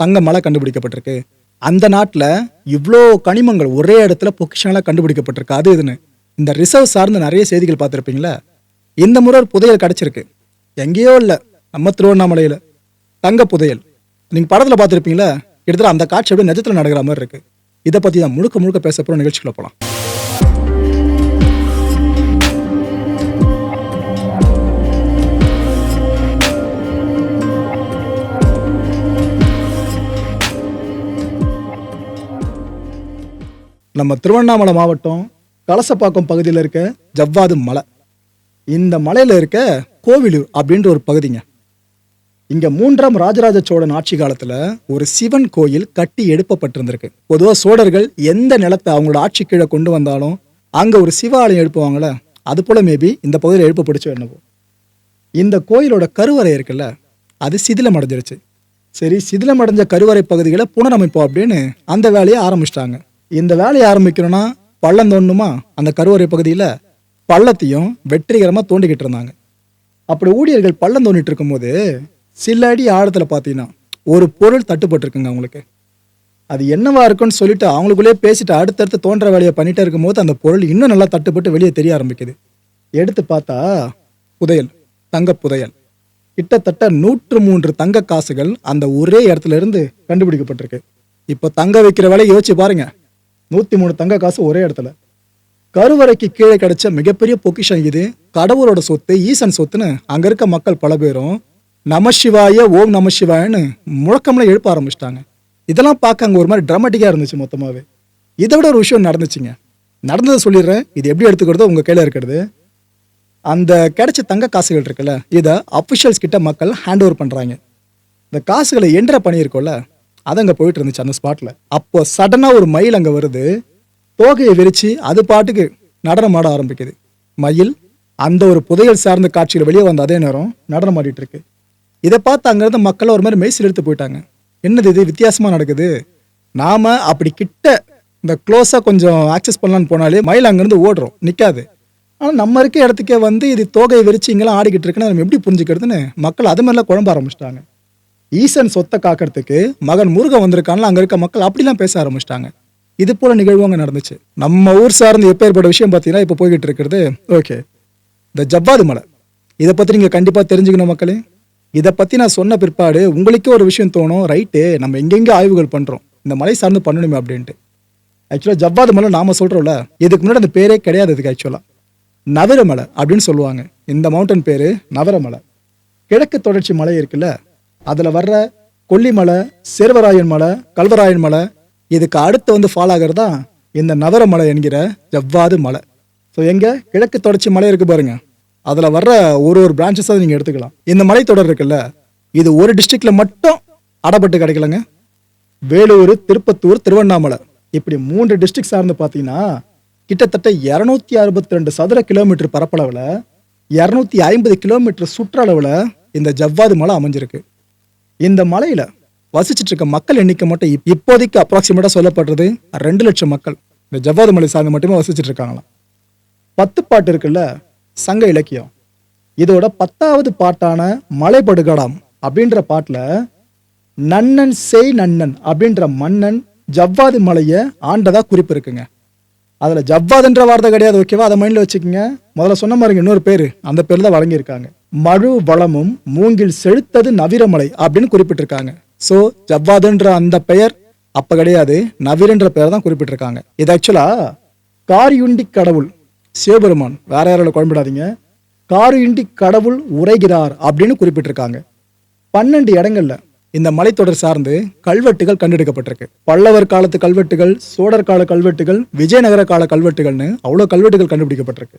தங்க மலை கண்டுபிடிக்கப்பட்டிருக்கு. அந்த நாட்டுல இவ்வளோ கனிமங்கள் ஒரே இடத்துல பொக்கிஷங்களா கண்டுபிடிக்கப்பட்டிருக்கு. அது இதுன்னு இந்த ரிசர்வ் சார்ந்த நிறைய செய்திகள் பார்த்துருப்பீங்களா? இந்த முறை ஒரு புதையல் கிடைச்சிருக்கு. எங்கேயோ இல்லை நம்ம திருவண்ணாமலையில. தங்க புதையல். நீங்க படத்துல பார்த்துருப்பீங்களா? கிட்டத்தட்ட அந்த காட்சி அப்படியே நிஜத்தில் நடக்கிற மாதிரி இருக்கு. இதை பத்தி தான் முழுக்க முழுக்க பேச போகிற போகலாம் நம்ம திருவண்ணாமலை மாவட்டம் கலசப்பாக்கம் பகுதியில் இருக்க ஜவ்வாது மலை. இந்த மலையில் இருக்க கோவிலூர் அப்படின்ற ஒரு பகுதிங்க. இங்கே மூன்றாம் ராஜராஜ சோழன் ஆட்சி காலத்தில் ஒரு சிவன் கோயில் கட்டி எழுப்பப்பட்டிருந்திருக்கு. பொதுவாக சோழர்கள் எந்த நிலத்தை அவங்களோட ஆட்சி கீழே கொண்டு வந்தாலும் அங்கே ஒரு சிவாலயம் எழுப்புவாங்களே அது போல் மேபி இந்த பகுதியில் எழுப்பப்படுச்சோ என்னவோ. இந்த கோயிலோட கருவறை இருக்குல்ல அது சிதிலம் அடைஞ்சிருச்சு சரி சிதிலம் அடைஞ்ச கருவறை பகுதிகளை புனரமைப்போம் அப்படின்னு அந்த வேலையை ஆரம்பிச்சிட்டாங்க. இந்த வேலையை ஆரம்பிக்கணும்னா பள்ளம் தோண்டுமா அந்த கருவறை பகுதியில் பள்ளத்தையும் வெற்றிகரமாக தோண்டிக்கிட்டு இருந்தாங்க. அப்படி ஊழியர்கள் பள்ளம் தோண்டிட்டு இருக்கும்போது சில அடி ஆழத்தில் பார்த்தீங்கன்னா ஒரு பொருள் தட்டுப்பட்டிருக்குங்க அவங்களுக்கு. அது என்னவா இருக்குன்னு சொல்லிட்டு அவங்களுக்குள்ளே பேசிட்டு அடுத்தடுத்து தோன்ற வேலையை பண்ணிட்டே இருக்கும்போது அந்த பொருள் இன்னும் நல்லா தட்டுப்பட்டு வெளியே தெரிய ஆரம்பிக்குது. எடுத்து பார்த்தா புதையல் தங்க புதையல். கிட்டத்தட்ட நூற்று மூன்று தங்க காசுகள் அந்த ஒரே இடத்துல இருந்து கண்டுபிடிக்கப்பட்டிருக்கு. இப்போ தங்க வைக்கிற வேலையை யோசிச்சு பாருங்கள் நூற்றி மூணு தங்க காசு ஒரே இடத்துல. கருவறைக்கு கீழே கிடைச்ச மிகப்பெரிய பொக்கிஷம் இது. கடவுளோட சொத்து ஈசன் சொத்துன்னு அங்கே இருக்க மக்கள் பல பேரும் நமசிவாய ஓம் நமசிவாயன்னு முழக்கம்லாம் எழுப்ப ஆரம்பிச்சிட்டாங்க. இதெல்லாம் பார்க்க அங்கே ஒரு மாதிரி ட்ராமட்டிக்காக இருந்துச்சு மொத்தமாகவே இதை விட ஒரு விஷயம் நடந்துச்சுங்க. நடந்ததை சொல்லிடுறேன். இது எப்படி எடுத்துக்கிறதோ உங்கள் கையில் இருக்கிறது. அந்த கிடைச்ச தங்க காசுகள் இருக்குல்ல இதை அஃபிஷியல்ஸ் கிட்ட மக்கள் ஹேண்ட் ஓவர் பண்ணுறாங்க இந்த காசுகளை என்ற பண்ணியிருக்கோம்ல அது அங்கே போயிட்டு இருந்துச்சு அந்த ஸ்பாட்டில் அப்போ சடனாக ஒரு மயில் அங்கே வருது. தோகையை விரித்து அது பாட்டுக்கு நடனம் ஆட ஆரம்பிக்குது. மயில் அந்த ஒரு புதையல் சார்ந்த காட்சியில் வெளியே வந்த அதே நேரம் நடனம் ஆடிட்டு இருக்கு. இதை பார்த்து அங்கேருந்து மக்கள் ஒரு மாதிரி மெய்சில் எடுத்து போயிட்டாங்க. என்னது இது? வித்தியாசமாக நடக்குது. நாம் அப்படி கிட்ட இந்த க்ளோஸாக கொஞ்சம் ஆக்சஸ் பண்ணலான்னு போனாலே மயில் அங்கேருந்து ஓடுறோம். நிற்காது ஆனால் நம்ம இருக்க இடத்துக்கே வந்து இது தோகையை விரிச்சு இங்கெல்லாம் ஆடிக்கிட்டு இருக்குன்னு நம்ம எப்படி புரிஞ்சுக்கிறதுன்னு மக்கள் அது மாதிரிலாம் குழம்ப ஆரம்பிச்சிட்டாங்க. ஈசன் சொத்தை காக்கிறதுக்கு மகன் முருகன் வந்திருக்கான்ல அங்கே இருக்க மக்கள் அப்படிலாம் பேச ஆரம்பிச்சிட்டாங்க. இது போல நிகழ்வு அங்கே நடந்துச்சு. நம்ம ஊர் சார்ந்து எப்பேற்பட்ட விஷயம் பார்த்தீங்கன்னா இப்போ போய்கிட்டு இருக்கிறது ஓகே இந்த ஜவ்வாது மலை. இதை பற்றி நீங்கள் கண்டிப்பாக தெரிஞ்சுக்கணும் மக்களே. இதை பற்றி நான் சொன்ன பிற்பாடு உங்களுக்கே ஒரு விஷயம் தோணும். ரைட்டு நம்ம எங்கெங்கே ஆய்வுகள் பண்ணுறோம் இந்த மலை சார்ந்து பண்ணணுமே அப்படின்ட்டு. ஆக்சுவலாக ஜவ்வாது மலை நாம சொல்கிறோம்ல இதுக்கு முன்னாடி அந்த பேரே கிடையாது இதுக்கு ஆக்சுவலா நவரமலை அப்படின்னு சொல்லுவாங்க. இந்த மவுண்டன் பேர் நவரமலை கிழக்கு தொடர்ச்சி மலை இருக்குல்ல அதில் வர்ற கொல்லிமலை சேர்வராயன் மலை கல்வராயன் மலை இதுக்கு அடுத்து வந்து ஃபாலோ ஆகிறது தான் இந்த நவரமலை என்கிற ஜவ்வாது மலை. ஸோ எங்கே? கிழக்கு தொடர்ச்சி மலை இருக்கு பாருங்க. அதில் வர்ற ஒரு ஒரு பிரான்ச்சஸாக நீங்கள் எடுத்துக்கலாம். இந்த மலைத்தொடர் இருக்குல்ல இது ஒரு டிஸ்ட்ரிக்டில் மட்டும் அடப்பட்டு கிடைக்கலங்க. வேலூர் திருப்பத்தூர் திருவண்ணாமலை. இப்படி மூன்று டிஸ்ட்ரிக்ட் சார்ந்து பார்த்தீங்கன்னா கிட்டத்தட்ட இரநூத்தி அறுபத்தி ரெண்டு சதுர கிலோமீட்டர் பரப்பளவில் இரநூத்தி ஐம்பது கிலோமீட்டர் சுற்றளவில் இந்த ஜவ்வாது மலை அமைஞ்சிருக்கு. இந்த மலையில வசிச்சிட்டு இருக்க மக்கள் எண்ணிக்கை மட்டும் இப்போதைக்கு அப்ராக்சிமேட்டா சொல்லப்படுறது ரெண்டு லட்சம் மக்கள். இந்த ஜவ்வாது மலை சாமி மட்டுமே வசிச்சிட்டு இருக்காங்களாம். பத்து பாட்டு இருக்குல்ல சங்க இலக்கியம். இதோட பத்தாவது பாட்டான மலைப்படுகடாம் அப்படின்ற பாட்டுல நன்னன் செய் நன்னன் அப்படின்ற மன்னன் ஜவ்வாது மலையை ஆண்டதா குறிப்பு இருக்குங்க அதுல ஜவ்வாதுன்ற வார்த்தை கிடையாது ஓகேவா? அதை மைண்ட்ல வச்சுக்கோங்க. முதல்ல சொன்ன மாதிரி இன்னொரு பேரு அந்த பேர் தான் வழங்கியிருக்காங்க. மழு வளமும் மூங்கில் செழுத்தது நவிரமலை அப்படின்னு குறிப்பிட்டிருக்காங்க. சோ ஜவ்வாதுன்ற அந்த பெயர் அப்ப கிடையாது. நவீரன்ற பெயர் தான் குறிப்பிட்டிருக்காங்க. இது ஆக்சுவலா காரியுண்டி கடவுள் சிவபெருமான் வேற யாரோட குழம்பிடாதீங்க. காரியுண்டி கடவுள் உரைகிறார் அப்படின்னு குறிப்பிட்டிருக்காங்க. பன்னெண்டு இடங்கள்ல இந்த மலைத்தொடர் சார்ந்து கல்வெட்டுகள் கண்டெடுக்கப்பட்டிருக்கு. பல்லவர் காலத்து கல்வெட்டுகள் சோழர் கால கல்வெட்டுகள் விஜயநகர கால கல்வெட்டுகள்னு அவ்வளோ கல்வெட்டுகள் கண்டுபிடிக்கப்பட்டிருக்கு.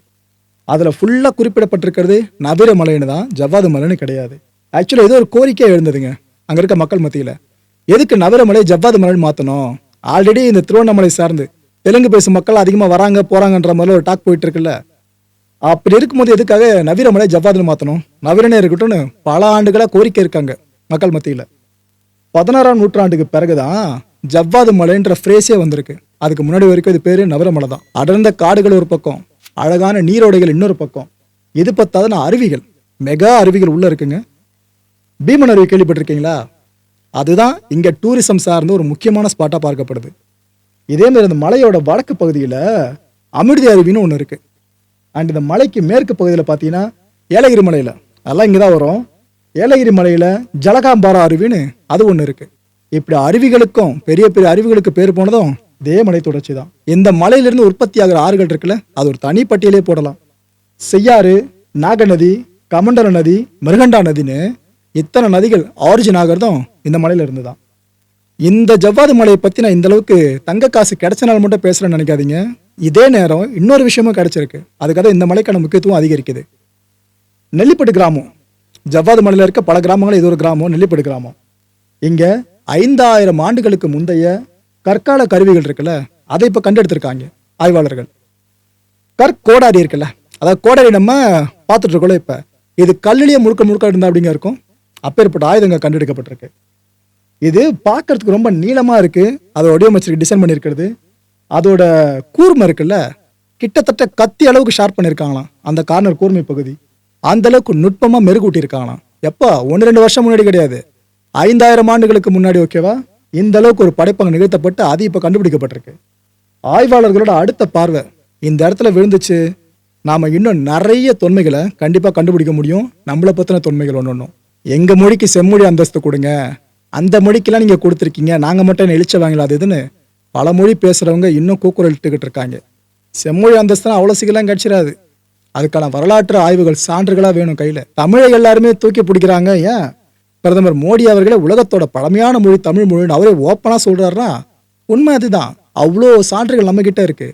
அதில் ஃபுல்லாக குறிப்பிடப்பட்டிருக்கிறது நவிர மலைன்னு தான் ஜவ்வாது மலைன்னு கிடையாது. ஆக்சுவலாக ஏதோ ஒரு கோரிக்கை எழுந்ததுங்க அங்கே இருக்க மக்கள் மத்தியில். எதுக்கு நவரமலை ஜவ்வாது மலைன்னு மாற்றணும் ஆல்ரெடி இந்த திருவண்ணாமலை சார்ந்து தெலுங்கு பேசும் மக்கள் அதிகமாக வராங்க போகிறாங்கன்ற மாதிரி ஒரு டாக் போயிட்டு இருக்குல்ல அப்படி இருக்கும்போது எதுக்காக நவீனமலை ஜவ்வாதுன்னு மாற்றணும் நவீனே இருக்கட்டும்னு பல ஆண்டுகளாக கோரிக்கை இருக்காங்க மக்கள் மத்தியில். பதினாறாம் நூற்றாண்டுக்கு பிறகு தான் ஜவ்வாது மலைன்ற ஃப்ரேஸே வந்திருக்கு. அதுக்கு முன்னாடி வரைக்கும் இது பேர் நவரமலை தான். அடர்ந்த காடுகள் ஒரு பக்கம் அழகான நீரோடைகள் இன்னொரு பக்கம். இது பத்தாதுன்னா அருவிகள் மெகா அருவிகள் உள்ளே இருக்குங்க. பீமன் அருவி கேள்விப்பட்டிருக்கீங்களா? அதுதான் இங்கே டூரிசம் சார்ந்த ஒரு முக்கியமான ஸ்பாட்டாக பார்க்கப்படுது. இதே மாதிரி இந்த மலையோட வடக்கு பகுதியில் அமிர்தி அருவின்னு ஒன்று இருக்குது அண்ட் இந்த மலைக்கு மேற்கு பகுதியில் பார்த்தீங்கன்னா ஏலகிரி மலையில் அதெல்லாம் இங்கே தான் வரும். ஏலகிரி மலையில் ஜலகாம்பாரா அருவின்னு அது ஒன்று இருக்குது இப்படி அருவிகளுக்கும் பெரிய பெரிய அருவிகளுக்கு பேர் போனதும் இதே மலை தொடர்ச்சி தான். இந்த மலையிலிருந்து உற்பத்தி ஆகிற ஆறுகள் இருக்குல்ல அது ஒரு தனி பட்டியலே போடலாம். செய்யாறு நாகநதி கமண்டல நதி மிருகண்டா நதின்னு இத்தனை நதிகள் ஆரிஜின் ஆகிறதும் இந்த மலையில இருந்து தான். இந்த ஜவ்வாது மலையை பற்றி நான் இந்த அளவுக்கு தங்க காசு கிடைச்சனால மட்டும் பேசுகிறேன்னு நினைக்காதீங்க. இதே நேரம் இன்னொரு விஷயமும் கிடைச்சிருக்கு. அதுக்காக இந்த மலைக்கான முக்கியத்துவம் அதிகரிக்குது. நெல்லிப்பட்டு கிராமம். ஜவ்வாது மலையில் இருக்க பல கிராமங்கள் இது ஒரு கிராமம் நெல்லிப்பட்டு கிராமம். இங்கே ஐந்தாயிரம் ஆண்டுகளுக்கு முந்தைய கற்கால கருவிகள் இருக்குல்ல அதை இப்போ கண்டெடுத்திருக்காங்க ஆய்வாளர்கள். கற்கோடாரி இருக்குல்ல அதாவது கோடாரி நம்ம பார்த்துட்டு இருக்கோம்ல இப்போ. இது கல்லிலேயே முழுக்க முழுக்க இருந்தா அப்படிங்க இருக்கும். அப்பேற்பட்ட ஆயுதங்கள் கண்டெடுக்கப்பட்டிருக்கு. இது பார்க்கறதுக்கு ரொம்ப நீளமாக இருக்குது அதை வடிவமைச்சிருக்கு டிசைன் பண்ணியிருக்கிறது. அதோட கூர்மை இருக்குல்ல கிட்டத்தட்ட கத்தி அளவுக்கு ஷார்ப் பண்ணியிருக்காங்களாம். அந்த கார்னர் கூர்மை பகுதி. அந்த அளவுக்கு நுட்பமாக மெருகூட்டியிருக்காங்களாம். எப்போ ஒன்று ரெண்டு வருஷம் முன்னாடி கிடையாது. ஐந்தாயிரம் ஆண்டுகளுக்கு முன்னாடி ஓகேவா இந்த அளவுக்கு ஒரு படைப்பங்கு நிகழ்த்தப்பட்டு அது இப்போ கண்டுபிடிக்கப்பட்டிருக்கு. ஆய்வாளர்களோட அடுத்த பார்வை இந்த இடத்துல விழுந்துச்சு நாம் இன்னும் நிறைய தொன்மைகளை கண்டிப்பாக கண்டுபிடிக்க முடியும். நம்மளை பற்றின தொன்மைகள் ஒன்று ஒன்றும் எங்கள் மொழிக்கு செம்மொழி அந்தஸ்து கொடுங்க. அந்த மொழிக்கெல்லாம் நீங்கள் கொடுத்துருக்கீங்க. நாங்கள் மட்டும் என்ன இழிச்ச அது இதுன்னு பல மொழி பேசுகிறவங்க இன்னும் கூக்குரலிட்டுக்கிட்டு இருக்காங்க. செம்மொழி அந்தஸ்துனா அவ்வளோ சீக்கிரம் கிடச்சிடாது அதுக்கான வரலாற்று ஆய்வுகள் சான்றுகளாக வேணும் கையில். தமிழை எல்லாருமே தூக்கி பிடிக்கிறாங்க ஏன்? பிரதமர் மோடி அவர்களே உலகத்தோட பழமையான மொழி தமிழ் மொழின்னு அவரே ஓப்பனாக சொல்கிறாருன்னா உண்மை அதுதான். அவ்வளோ சான்றுகள் நம்மக்கிட்ட இருக்குது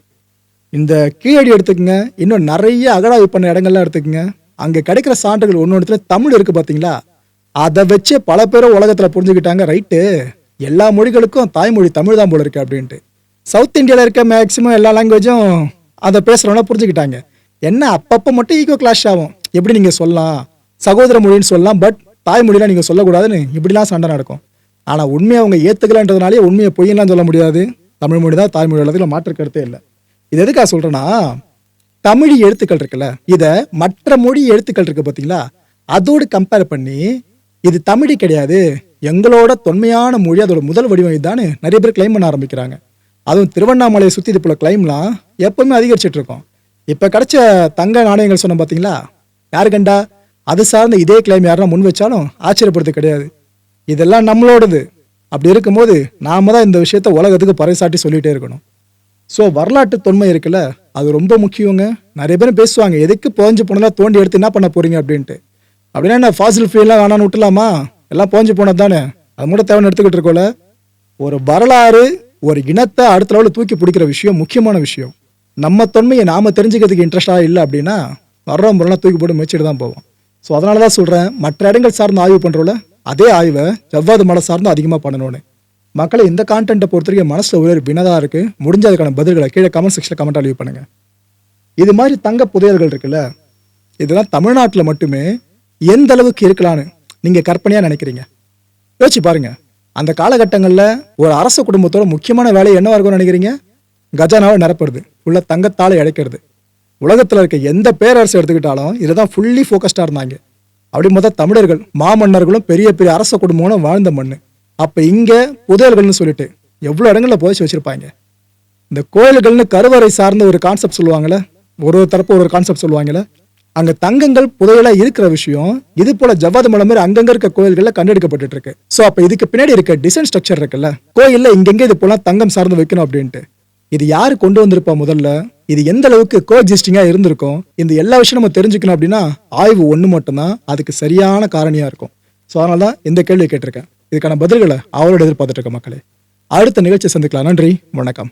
இந்த கீழடி எடுத்துக்கோங்க. இன்னும் நிறைய அகழாய்வு பண்ண இடங்கள்லாம் எடுத்துக்கோங்க. அங்கே கிடைக்கிற சான்றுகள் ஒன்று ஒன்றுத்துல தமிழ் இருக்குது பார்த்தீங்களா அதை வச்சே பல பேரும் உலகத்தில் புரிஞ்சுக்கிட்டாங்க ரைட்டு. எல்லா மொழிகளுக்கும் தாய்மொழி தமிழ் தான் போல இருக்கு அப்படின்ட்டு. சவுத் இந்தியாவில் இருக்க மேக்ஸிமம் எல்லா லாங்குவேஜும் அதை பேசுகிறவங்க புரிஞ்சுக்கிட்டாங்க. என்ன அப்பப்போ மட்டும் ஈகோ கிளாஷ் ஆகும். எப்படி நீங்கள் சொல்லலாம்? சகோதர மொழின்னு சொல்லலாம் பட் தாய்மொழிலாம் நீங்கள் சொல்லக்கூடாதுன்னு இப்படிலாம் சண்டை நடக்கும். ஆனால் உண்மையை அவங்க ஏற்றுக்கலன்றதுனாலே உண்மையை பொய்யெல்லாம் சொல்ல முடியாது. தமிழ் மொழி தான் தாய்மொழி உள்ளதுல மாற்று கருத்தே இல்லை. இது எதுக்காக சொல்கிறேன்னா தமிழ் எழுத்துக்கள் இருக்குல்ல இதை மற்ற மொழி எழுத்துக்கள் இருக்குது பார்த்தீங்களா அதோடு கம்பேர் பண்ணி இது தமிழ் கிடையாது. எங்களோட தொன்மையான மொழி அதோட முதல் வடிவம் இதுதான்னு நிறைய பேர் கிளைம் பண்ண ஆரம்பிக்கிறாங்க. அதுவும் திருவண்ணாமலையை சுற்றி இது போல கிளைம்லாம் எப்பவுமே அதிகரிச்சிட்ருக்கோம் இப்போ கிடைச்ச தங்க நாணயங்கள் சொன்னோம் பார்த்தீங்களா யாரு கண்டா அது சார்ந்த இதே கிளைம் யாருன்னா முன் வச்சாலும் ஆச்சரியப்படுறது கிடையாது. இதெல்லாம் நம்மளோடது. அப்படி இருக்கும்போது நாம தான் இந்த விஷயத்த உலகத்துக்கு பறைசாட்டி சொல்லிட்டே இருக்கணும். ஸோ வரலாற்று தொன்மை இருக்குல்ல அது ரொம்ப முக்கியங்க. நிறைய பேர் பேசுவாங்க எதுக்கு புதஞ்சு போனதெல்லாம் தோண்டி எடுத்து என்ன பண்ண போறீங்க? அப்படின்ட்டு. அப்படின்னா என்ன ஃபாசில் ஃபியூலாம் வேணான்னு விட்டுலாமா எல்லாம் புதஞ்சு போனது தானே? அது கூட தேவைன்னு எடுத்துக்கிட்டு இருக்கோல ஒரு வரலாறு ஒரு இனத்தை அடுத்த லெவலில் தூக்கி பிடிக்கிற விஷயம் முக்கியமான விஷயம். நம்ம தொன்மையை நாம தெரிஞ்சுக்கிறதுக்கு இன்ட்ரெஸ்டாக இல்லை அப்படின்னா வர்றவங்க முறைலாம் தூக்கி போட்டு முயற்சிட்டு தான் போவோம். ஸோ அதனால தான் சொல்கிறேன் மற்ற இடங்கள் சார்ந்து ஆய்வு பண்ணுறோம்ல அதே ஆய்வை ஜவ்வாது மலை சார்ந்து அதிகமாக பண்ணணும்னு. மக்களை இந்த கான்டென்ட்டை பொறுத்த வரைக்கும் மனசில் ஒரே ஒரு வினதாக இருக்குது முடிஞ்ச அதுக்கான பதில்களை கீழே கமெண்ட் செக்ஷனில் கமெண்ட் லீவ் பண்ணுங்கள் இது மாதிரி தங்க புதையல்கள் இருக்குல்ல இதெல்லாம் தமிழ்நாட்டில் மட்டுமே எந்த அளவுக்கு இருக்கலான்னு நீங்கள் கற்பனையாக நினைக்கிறீங்க? யோசிச்சு பாருங்கள் அந்த காலகட்டங்களில் ஒரு அரச குடும்பத்தோட முக்கியமான வேலை என்னவாக இருக்கும்னு நினைக்கிறீங்க? கஜானாவை நிரப்புறது உள்ள தங்கத்தால் இழைக்கிறது. உலகத்தில் இருக்க எந்த பேரரசு எடுத்துக்கிட்டாலும் இதை தான் ஃபுல்லி ஃபோக்கஸ்டாக இருந்தாங்க. அப்படி மொத்தம் தமிழர்கள் மாமன்னர்களும் பெரிய பெரிய அரச குடும்பங்களும் வாழ்ந்த மண் அப்போ இங்கே புதையல்கள்னு சொல்லிட்டு எவ்வளோ இடங்களில் புதைச்சி வச்சிருப்பாங்க? இந்த கோயில்கள்னு கருவறை சார்ந்த ஒரு கான்செப்ட் சொல்லுவாங்கல்ல ஒரு ஒரு தரப்பு ஒரு ஒரு கான்செப்ட் சொல்லுவாங்கள்ல அங்கே தங்கங்கள் புதையலாக இருக்கிற விஷயம் இது போல ஜவ்வாது மலை மாதிரி அங்கங்கே இருக்க கோயில்களில் கண்டெடுக்கப்பட்டு இருக்கு. ஸோ அப்போ இதுக்கு பின்னாடி இருக்க டிசைன் ஸ்ட்ரக்சர் இருக்குல்ல கோயிலில் இங்கெங்கே இது போல தங்கம் சார்ந்து வைக்கணும் அப்படின்ட்டு. இது யாரு கொண்டு வந்திருப்பா முதல்ல? இது எந்த அளவுக்கு கோஎக்ஸிஸ்டிங்கா இருந்திருக்கும்? இந்த எல்லா விஷயம் நம்ம தெரிஞ்சுக்கணும் அப்படின்னா ஆய்வு ஒண்ணு மட்டும்தான். அதுக்கு சரியான காரணியா இருக்கும். ஸோ அதனால தான் இந்த கேள்வியை கேட்டிருக்கேன். இதுக்கான பதில்களை அவரோட எதிர்பார்த்துட்டு இருக்க மக்களே. அடுத்த நிகழ்ச்சியை சந்திக்கலாம். நன்றி. வணக்கம்.